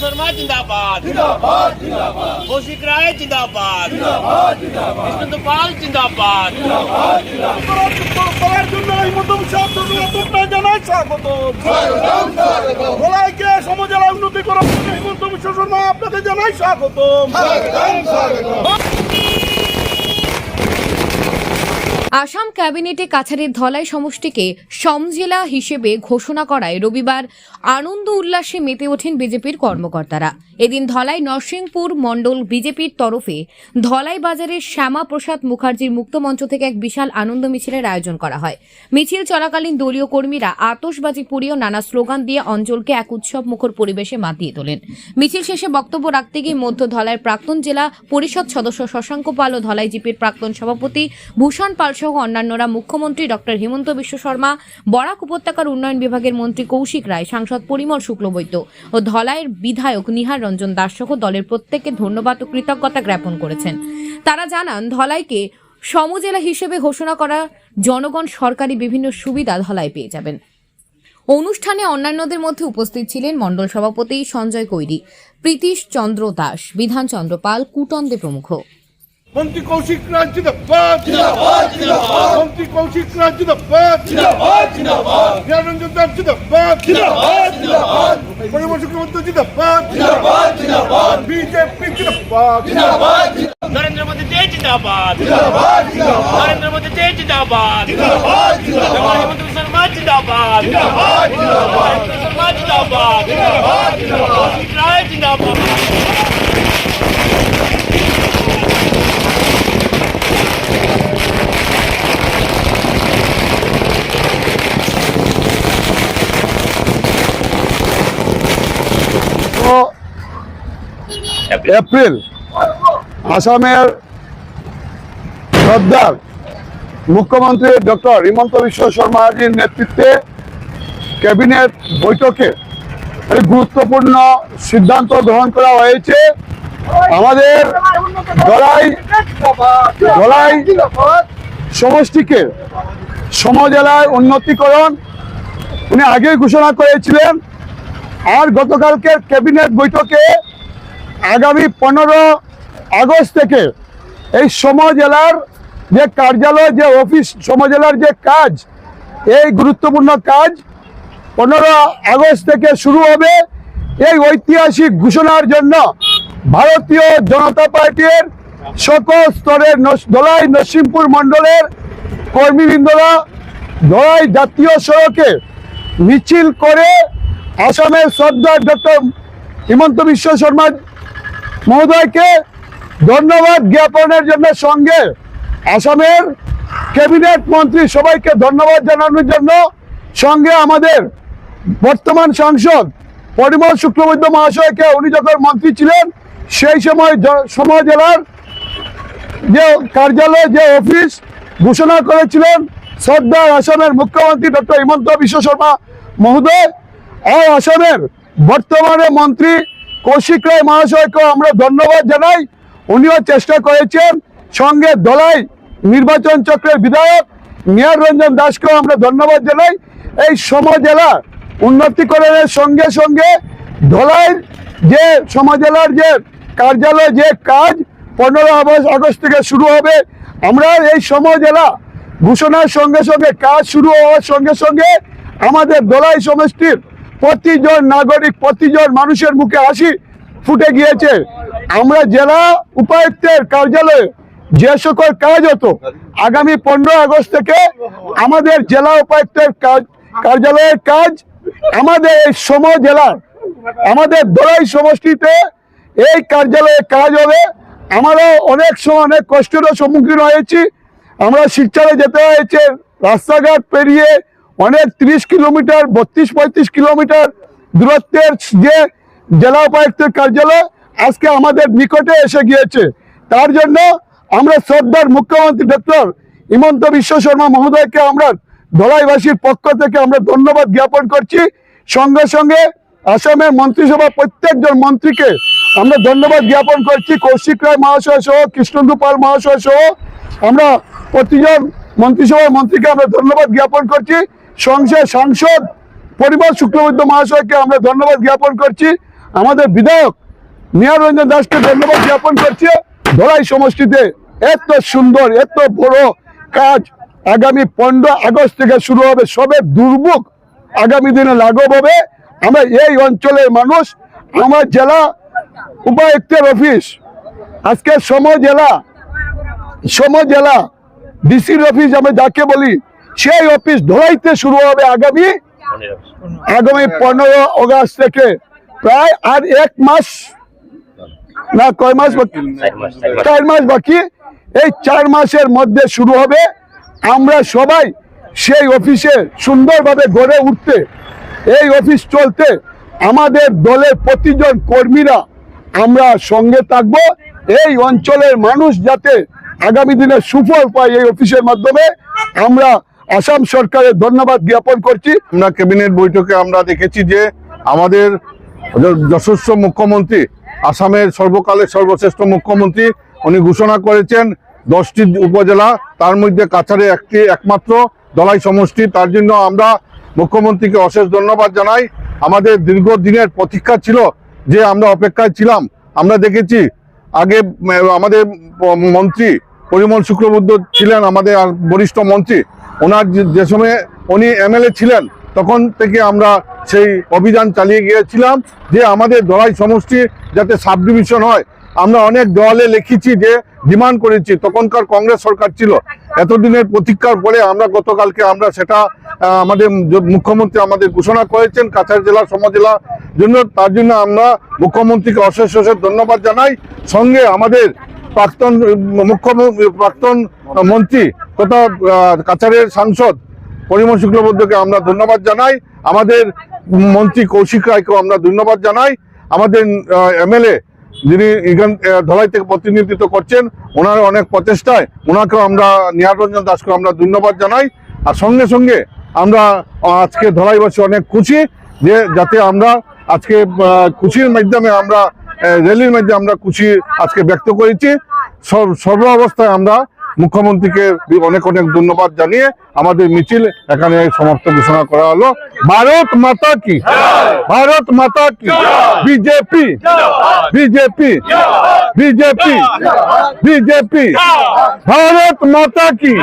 শর্মা জিন্দাবাদ। কৌশিক রায় জিন্দাবাদ। কৃষ্ণেন্দু পাল জিন্দাবাদ। সমজেলা উন্নতি করার জন্য এই মধ্যম শর্মা আপনাকে জানাই স্বাগত আসাম ক্যাবিনেটে কাছাড়ের ধলাই সমষ্টিকে সমজেলা হিসেবে ঘোষণা করায় রবিবার আনন্দ উল্লাসে মেতে ওঠেন বিজেপির কর্মকর্তারা। এদিন ধলাই নরসিংপুর মণ্ডল বিজেপির তরফে ধলাই বাজারের শ্যামা প্রসাদ মুখার্জির মুক্তমঞ্চ থেকে এক বিশাল আনন্দ মিছিলের আয়োজন করা হয়। মিছিল চলাকালীন দলীয় কর্মীরা আতশবাজি পুড়িয়ে নানা স্লোগান দিয়ে অঞ্চলকে এক উৎসব মুখর পরিবেশে মাতিয়ে তোলেন। মিছিল শেষে বক্তব্য রাখতে গিয়ে মধ্য ধলাইয়ের প্রাক্তন জেলা পরিষদ সদস্য শশাঙ্ক পাল ও ধলাই জিপির প্রাক্তন সভাপতি ভূষণ পাল সহ অন্যান্যরা মুখ্যমন্ত্রী ডক্টর হেমন্ত বিশ্ব শর্মা, বরাক উপত্যকার উন্নয়ন বিভাগের মন্ত্রী কৌশিক রায়, সাংসদ পরিমল শুক্লবৈদ্য ও ধলাইয়ের বিধায়ক নিহার রঞ্জন দাস সহ দলের প্রত্যেককে ধন্যবাদ ও কৃতজ্ঞতা জ্ঞাপন করেছেন। তারা জানান, ধলাইকে সমজেলা হিসেবে ঘোষণা করা জনগণ সরকারি বিভিন্ন সুবিধা ধলাই পেয়ে যাবেন। অনুষ্ঠানে অন্যান্যদের মধ্যে উপস্থিত ছিলেন মণ্ডল সভাপতি সঞ্জয় কৈরি, প্রীতিশ চন্দ্র দাস, বিধান চন্দ্র পাল কুটন দে প্রমুখ মন্ত্রী কৌশিক রাজ জিন্দাবাদ। মন্ত্রী কৌশিক রাজ জিন্দাবাদ। নিরঞ্জন দাস জিন্দাবাদ। পরিমল শুক্রবর্তী জিন্দাবাদ। বিজেপি জিন্দাবাদ। নরেন্দ্র মোদী জয় জিন্দাবাদ। নরেন্দ্র মোদী জয় জিন্দাবাদ। ডক্টর হেমন্ত বিশ্ব শর্মা জিন্দাবাদ। হেমন্ত শর্মা জিন্দাবাদ। কৌশিক রায় জিন্দাবাদ। তো এপ্রিল আসামের সর্দার মুখ্যমন্ত্রী ডক্টর হিমন্ত বিশ্ব শর্মাজির নেতৃত্বে ক্যাবিনেট বৈঠকে গুরুত্বপূর্ণ সিদ্ধান্ত গ্রহণ করা হয়েছে। আমাদের সমষ্টিকে সমজেলায় উন্নতিকরণ উনি আগেই ঘোষণা করেছিলেন। আর গতকালকে ক্যাবিনেট বৈঠকে আগামী পনেরো আগস্ট থেকে এই সমজেলার যে কার্যালয়, যে অফিস সমজেলার যে কাজ, এই গুরুত্বপূর্ণ কাজ পনেরো আগস্ট থেকে শুরু হবে। এই ঐতিহাসিক ঘোষণার জন্য ভারতীয় জনতা পার্টির সকল স্তরের ধলাই নরসিংপুর মণ্ডলের কর্মীবৃন্দরা ধলাই জাতীয় সড়কে মিছিল করে আসামের সর্দার ডক্টর হিমন্ত বিশ্ব শর্মা মহোদয়কে ধন্যবাদ জ্ঞাপনের জন্য সঙ্গে আসামের ক্যাবিনেট মন্ত্রী সবাইকে ধন্যবাদ জানানোর জন্য সঙ্গে আমাদের বর্তমান সাংসদ পরিমল শুক্লবৈদ্য মহাশয়কে, উনি যখন মন্ত্রী ছিলেন, সেই সময় সময় জেলার যে কার্যালয়, যে অফিস ঘোষণা করেছিলেন সর্দার আসামের মুখ্যমন্ত্রী ডক্টর হিমন্ত বিশ্ব শর্মা মহোদয়। আর আসামের বর্তমানে মন্ত্রী কৌশিক রায় মহাশয়কে আমরা ধন্যবাদ জানাই। উনিও চেষ্টা করেছেন। সঙ্গে দলাই নির্বাচন চক্রের বিধায়ক নিয়ার রঞ্জন দাসকেও আমরা ধন্যবাদ জানাই। এই সমজেলা উন্নতিকরণের সঙ্গে সঙ্গে ধলাইয়ের যে সমজেলার যে কার্যালয়, যে কাজ পনেরো আগস্ট থেকে শুরু হবে। আমরা এই সমজেলা ঘোষণার সঙ্গে সঙ্গে কাজ শুরু হওয়ার সঙ্গে সঙ্গে আমাদের দলাই সমষ্টির প্রতিজন নাগরিক, প্রতিজন মানুষের মুখে হাসি ফুটে গিয়েছে। আমরা জেলা উপায়ুক্তের কার্যালয়ে যে সকল কাজ হতো, আগামী পনেরো আগস্ট থেকে আমাদের জেলা উপায়ুক্তের কাজ কার্যালয়ের কাজ আমাদের এই সম জেলার, আমাদের দলাই সমষ্টিতে এই কার্যালয়ে কাজ হবে। আমরা অনেক সময় অনেক কষ্টেরও সম্মুখীন হয়েছি। আমরা শিলচরে যেতে হয়েছে, রাস্তাঘাট পেরিয়ে অনেক তিরিশ কিলোমিটার, বত্রিশ, পঁয়ত্রিশ কিলোমিটার দূরত্বের যে জেলা উপায়ুক্তের কার্যালয় আজকে আমাদের নিকটে এসে গিয়েছে। তার জন্য আমরা শ্রদ্ধার মুখ্যমন্ত্রী ডক্টর হিমন্ত বিশ্ব শর্মা মহোদয়কে আমরা ধলাইবাসীর পক্ষ থেকে আমরা ধন্যবাদ জ্ঞাপন করছি। সঙ্গে সঙ্গে আসামের মন্ত্রিসভা প্রত্যেকজন মন্ত্রীকে আমরা ধন্যবাদ জ্ঞাপন করছি। কৌশিক রায় মহাশয় সহ, কৃষ্ণেন্দু পাল মহাশয় সহ আমরা প্রতিজন মন্ত্রিসভার মন্ত্রীকে আমরা ধন্যবাদ জ্ঞাপন করছি। সংসদ, সাংসদ, পরিবার শুক্লবৈদ্য মহাশয়কে আমরা ধন্যবাদ জ্ঞাপন করছি। আমাদের বিধায়ক নিয়ারঞ্জন দাসকে ধন্যবাদ জ্ঞাপন করছে। ধরাই সমষ্টিতে এত সুন্দর, এত বড় কাজ আগামী পনেরো আগস্ট থেকে শুরু হবে। সবে দুর্ভোগ আগামী দিনে লাঘব হবে। আমরা এই অঞ্চলের মানুষ, আমার জেলা উপায়ুক্তের অফিস, আজকে সময় জেলা সময় জেলা, ডিসির অফিস, আমি যাকে বলি সেই অফিস ধরাইতে শুরু হবে আগামী আগামী পনেরো অগাস্ট থেকে। প্রায় আর এক মাস না কয় মাস বাকি? চার মাস বাকি। এই চার মাসের মধ্যে শুরু হবে। আমরা সবাই সেই অফিসে সুন্দরভাবে গড়ে উঠতে এই অফিস চলতে আমাদের দলের প্রতিজন কর্মীরা আমরা সঙ্গে থাকব। এই অঞ্চলের মানুষ যাতে আগামী দিনে সুফল পায় এই অফিসের মাধ্যমে আমরা আসাম সরকারের ধন্যবাদ জ্ঞাপন করছি। আমরা ক্যাবিনেট বৈঠকে আমরা দেখেছি যে আমাদের যশস্ব মুখ্যমন্ত্রী, আসামের সর্বকালের সর্বশ্রেষ্ঠ মুখ্যমন্ত্রী, উনি ঘোষণা করেছেন দশটি উপজেলা, তার মধ্যে কাছাড়ে একটি, একমাত্র দলাই সমষ্টি। তার জন্য আমরা মুখ্যমন্ত্রীকে অশেষ ধন্যবাদ জানাই। আমাদের দীর্ঘদিনের প্রতীক্ষা ছিল যে আমরা অপেক্ষায় ছিলাম। আমরা দেখেছি, আগে আমাদের মন্ত্রী পরিমল শুক্রবুদ্ধ ছিলেন আমাদের বরিষ্ঠ মন্ত্রী। ওনার যে- সময় উনি এমএলএ ছিলেন, তখন থেকে আমরা সেই অভিযান চালিয়ে গিয়েছিলাম যে আমাদের দলাই সমষ্টি যাতে সাব ডিভিশন হয়। আমরা অনেক দেওয়ালে লিখেছি যে, ডিমান্ড করেছি, তখনকার কংগ্রেস সরকার ছিল। এতদিনের প্রতীক্ষার পরে আমরা গতকালকে আমরা সেটা আমাদের মুখ্যমন্ত্রী আমাদের ঘোষণা করেছেন, কাছাড় জেলা, সমজেলা জন্য। তার জন্য আমরা মুখ্যমন্ত্রীকে অশেষ অশেষ ধন্যবাদ জানাই। সঙ্গে আমাদের প্রাক্তন মুখ্যমন্ত্রী প্রাক্তন মন্ত্রী তথা আহ, কাছাড়ের সাংসদ পরিমল শুক্লবদ্ধকে আমরা ধন্যবাদ জানাই। আমাদের মন্ত্রী কৌশিক রায়কেও আমরা ধন্যবাদ জানাই। আমাদের এমএলএ যিনি এখান ধলাই থেকে প্রতিনিধিত্ব করছেন ওনার অনেক প্রচেষ্টায় ওনাকেও আমরা নিহারঞ্জন দাসকে আমরা ধন্যবাদ জানাই। আর সঙ্গে সঙ্গে আমরা আজকে ধলাইবাসী অনেক খুশি যে যাতে আমরা আজকে খুশির মাধ্যমে আমরা র্যালির মাধ্যমে আমরা খুশি আজকে ব্যক্ত করেছি। সর্ব অবস্থায় আমরা মুখ্যমন্ত্রীকে অনেক অনেক ধন্যবাদ জানিয়ে আমাদের মিছিল এখানে সমাপ্ত ঘোষণা করা হলো। ভারত মাতা কি? ভারত মাতা কি? BJP. BJP. BJP. BJP. Bharat Mata কি?